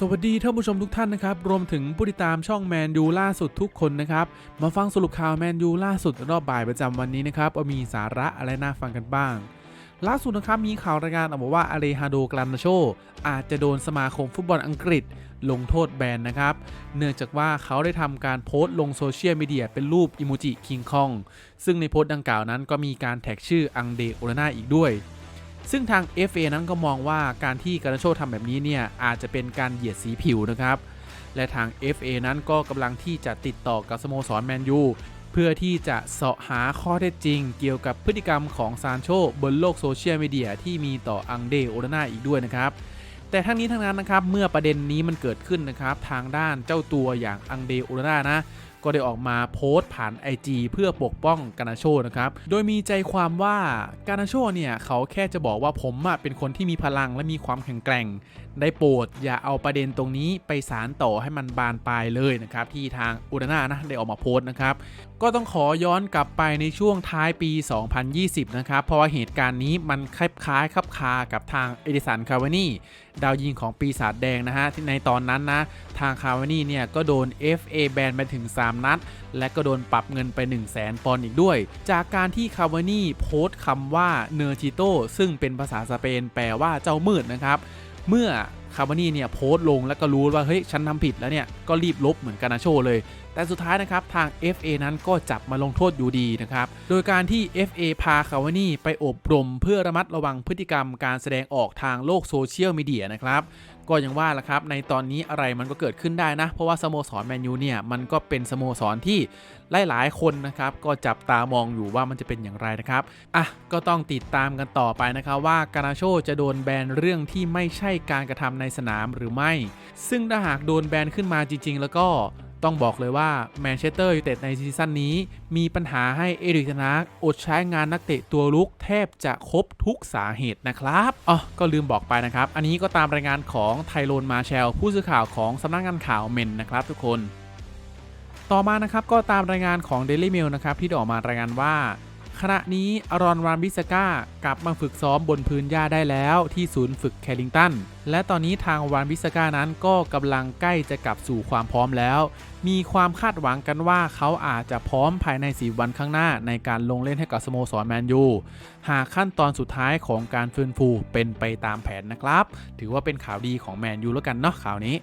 สวัสดีท่านผู้ชมทุกท่านนะครับ รวมถึงผู้ติดตามช่องแมนยูล่าสุดทุกคนนะครับ มาฟังสรุปข่าวแมนยูล่าสุดรอบบ่ายประจำวันนี้นะครับว่ามีสาระอะไรน่าฟังกันบ้าง ล่าสุดนะครับมีข่าวรายงานออกมาว่าอาเลฮาโดกลันโช อาจจะโดนสมาคมฟุตบอลอังกฤษ ลงโทษแบนนะครับ เนื่องจากว่าเขาได้ทำการโพสต์ลงโซเชียลมีเดียเป็นรูปอิโมจิคิงคองซึ่งในโพสต์ดังกล่าวนั้นก็มีการแท็กชื่ออังเดโอลนาอีกด้วย ซึ่งทาง FA นั้นก็มองว่าการที่การาโชทำแบบนี้เนี่ยอาจจะเป็นการเหยียดสีผิวนะครับ และทาง FA นั้นก็กำลังที่จะติดต่อกับสโมสรแมนยูเพื่อที่จะเสาะหาข้อเท็จจริง เกี่ยวกับพฤติกรรมของซานโชบนโลกโซเชียลมีเดียที่มีต่ออังเดโอลานาอีกด้วยนะครับ แต่ทั้งนี้ทั้งนั้นนะครับเมื่อประเด็นนี้มันเกิดขึ้นนะครับ ทางด้านเจ้าตัวอย่างอังเดโอลานานะ ก็ได้ออกมาโพสต์ผ่าน IG เพื่อปกป้องกานาโชนะครับ โดยมีใจความว่ากานาโชเนี่ยเขาแค่จะบอกว่าผมเป็นคนที่มีพลังและมีความแข็งแกร่ง ได้โปรดอย่าเอาประเด็นตรงนี้ไปสารต่อให้มันบานปลายเลยนะครับที่ทางอุดนานะได้ออกมาโพสต์นะครับก็ต้องขอย้อนกลับไปในช่วงท้ายปี 2020 นะครับ เพราะว่าเหตุการณ์นี้มันคล้ายๆคลับคากับทางเอดิสันคาวานี่ดาวยิงของปีศาจแดงนะฮะที่ในตอนนั้นนะทางคาวานี่เนี่ยก็โดน FA แบนไปถึง 3 นัด และก็โดนปรับเงินไป 1 0 0 0 0แสนปอนด์อีกด้วย จากการที่คาวานี่โพสต์คำว่าเนอร์จิโตซึ่งเป็นภาษาสเปนแปลว่าเจ้ามืดนะครับ เมื่อคาวานี่เนี่ยโพสต์ลงแล้วก็รู้ว่าเฮ้ยฉันทำผิดแล้วเนี่ยก็รีบลบเหมือนกานาโชเลย แต่สุดท้ายนะครับทาง FA นั้นก็จับมาลงโทษอยู่ดีนะครับ โดยการที่ FA พาคาวานี่ไปอบรมเพื่อระมัดระวังพฤติกรรมการแสดงออกทางโลกโซเชียลมีเดียนะครับก็ยังว่าละครับ ในตอนนี้อะไรมันก็เกิดขึ้นได้นะ เพราะว่าสโมสรแมนยูเนี่ยมันก็เป็นสโมสรที่หลายๆ คนนะครับ ก็จับตามองอยู่ว่ามันจะเป็นอย่างไรนะครับ อะ ก็ต้องติดตามกันต่อไปนะครับ ว่ากานาโชจะโดนแบนเรื่องที่ไม่ใช่การกระทำในสนามหรือไม่ ซึ่งถ้าหากโดนแบนขึ้นมาจริง ๆ แล้วก็ ต้องบอกเลยว่าแมนเชสเตอร์ยูไนเต็ดในซีซั่นนี้ มีปัญหาให้เอริกนฮากอดใช้งานนักเตะตัวลุกแทบจะครบทุกสาเหตุนะครับอ๋อก็ลืมบอกไปนะครับ อันนี้ก็ตามรายงานของไทโรนมาแชล ผู้สื่อข่าวของสำนักงานข่าวเมนนะครับทุกคน ต่อมานะครับก็ตามรายงานของ Daily Mail นะครับที่ได้ออกมารายงานว่า ขณะนี้อารอนวานบิสก้ากลับมาฝึกซ้อมบนพื้นหญ้าได้แล้วที่ศูนย์ฝึกแคลิงตัน และตอนนี้ทางวานบิสก้านั้นก็กำลังใกล้จะกลับสู่ความพร้อมแล้ว มีความคาดหวังกันว่าเขาอาจจะพร้อมภายใน 4 วันข้างหน้าในการลงเล่นให้กับสโมสรแมนยูหากขั้นตอนสุดท้ายของการฟื้นฟูเป็นไปตามแผนนะครับ ถือว่าเป็นข่าวดีของแมนยูแล้วกันเนาะข่าวนี้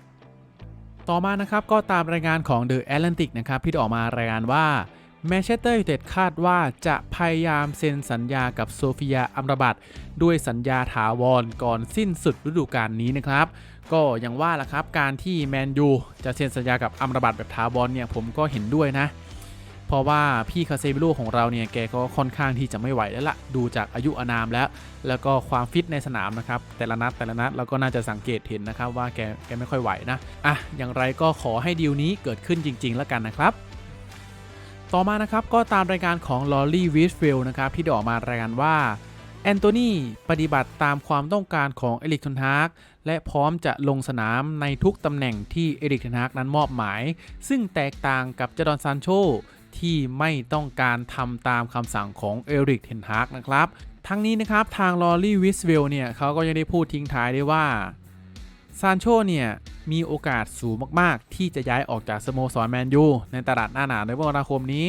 ต่อมานะครับก็ตามรายงานของ The Atlantic นะครับที่ออกมารายงานว่า แมนเชสเตอร์ยูไนเต็ดคาดว่าจะพยายามเซ็นสัญญากับโซฟียาอัมราบัตด้วยสัญญาถาวรก่อนสิ้นสุดฤดูกาลนี้นะครับ ก็อย่างว่าละครับการที่แมนยูจะเซ็นสัญญากับอัมราบัตแบบถาวรเนี่ยผมก็เห็นด้วยนะ เพราะว่าพี่คาเซบิโลของเราเนี่ยแกก็ค่อนข้างที่จะไม่ไหวแล้วละ่ะดูจากอายุอานามแล้ว แล้วก็ความฟิตในสนามนะครับแต่ละนัดแต่ละนัดเราก็น่าจะสังเกตเห็นนะครับว่าแกแกไม่ค่อยไหวนะอะอย่างไรก็ขอให้ดีลนี้เกิดขึ้นจริง ๆ แล้วกันนะครับ ต่อมานะครับก็ตามรายการของลอรี่วิสฟิลนะครับที่ได้ออกมารายงานว่าแอนโทนีปฏิบัติตามความต้องการของเอริกทนฮากและพร้อมจะลงสนามในทุกตำแหน่งที่เอริกทนฮากนั้นมอบหมาย ซึ่งแตกต่างกับเจดอนซานโชที่ไม่ต้องการทำตามคำสั่งของเอริกเทนฮากนะครับ ทั้งนี้นะครับทางลอรี่วิสฟิลเนี่ยเขาก็ยังได้พูดทิ้งท้ายได้ว่า ซานโชเนี่ยมีโอกาสสูงมากๆ ที่จะย้ายออกจากสโมสรแมนยูในตลาดหน้าหนาวในมกราคมนี้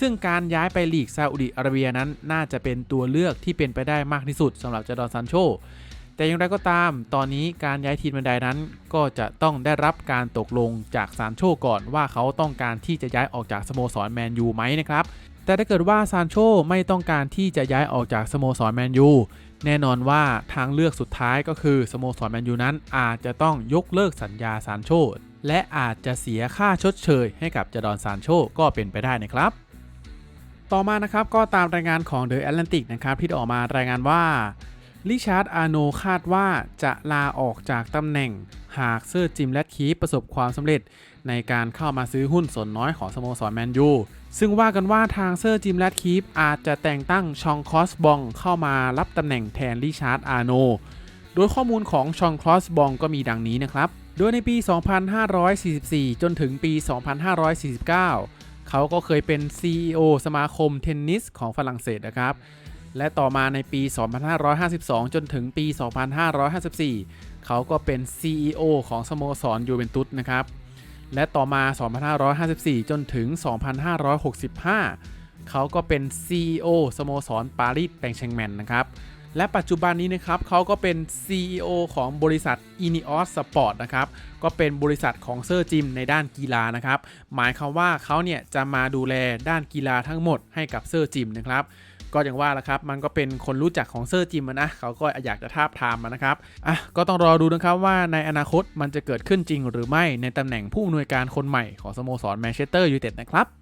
ซึ่งการย้ายไปลีกซาอุดิอาระเบียนั้นน่าจะเป็นตัวเลือกที่เป็นไปได้มากที่สุดสำหรับจดอนซานโชแต่อย่างไรก็ตาม ตอนนี้การย้ายทีมบันไดนั้น ก็จะต้องได้รับการตกลงจากซานโชก่อนว่าเขาต้องการที่จะย้ายออกจากสโมสรแมนยูไหมนะครับ แต่ถ้าเกิดว่าซานโชไม่ต้องการที่จะย้ายออกจากสโมสรแมนยูแน่นอนว่าทางเลือกสุดท้ายก็คือสโมสรแมนยูนั้นอาจจะต้องยกเลิกสัญญาซานโชและอาจจะเสียค่าชดเชยให้กับจดอนซานโชก็เป็นไปได้นะครับ ต่อมานะครับก็ตามรายงานของ The Atlantic นะครับที่ออกมารายงานว่า ลิชาร์ด อาโนคาดว่าจะลาออกจากตำแหน่ง หากเซอร์จิมแรดคีประสบความสำเร็จ ในการเข้ามาซื้อหุ้นส่วนน้อยของสโมสรแมนยู ซึ่งว่ากันว่าทางเซอร์จิมแรดคีฟอาจจะแต่งตั้งชองคอสบองเข้ามารับตำแหน่งแทนริชาร์ด อาโน โดยข้อมูลของชองคอสบองก็มีดังนี้นะครับ โดยในปี 2544 จนถึงปี 2549 เขาก็เคยเป็น CEO สมาคมเทนนิสของฝรั่งเศสนะครับ และต่อมาในปี 2552 จนถึงปี 2554 เขาก็เป็น CEO ของสโมสรยูเวนตุสนะครับ และต่อมา 2554 จนถึง 2565 เขาก็เป็น CEO สโมสรปารีสแปงเชงแมนนะครับ และปัจจุบันนี้นะครับเขาก็เป็น CEO ของบริษัท Ineos Sport นะครับ ก็เป็นบริษัทของเซอร์จิมในด้านกีฬานะครับ หมายความว่าเขาเนี่ยจะมาดูแลด้านกีฬาทั้งหมดให้กับเซอร์จิมนะครับ ก็อย่างว่าละครับ มันก็เป็นคนรู้จักของเซอร์จิมนะ เขาก็อยากจะทาบทามมานะครับ อะ ก็ต้องรอดูนะครับว่าในอนาคตมันจะเกิดขึ้นจริงหรือไม่ในตำแหน่งผู้อำนวยการคนใหม่ของสโมสรแมนเชสเตอร์ยูไนเต็ดนะครับ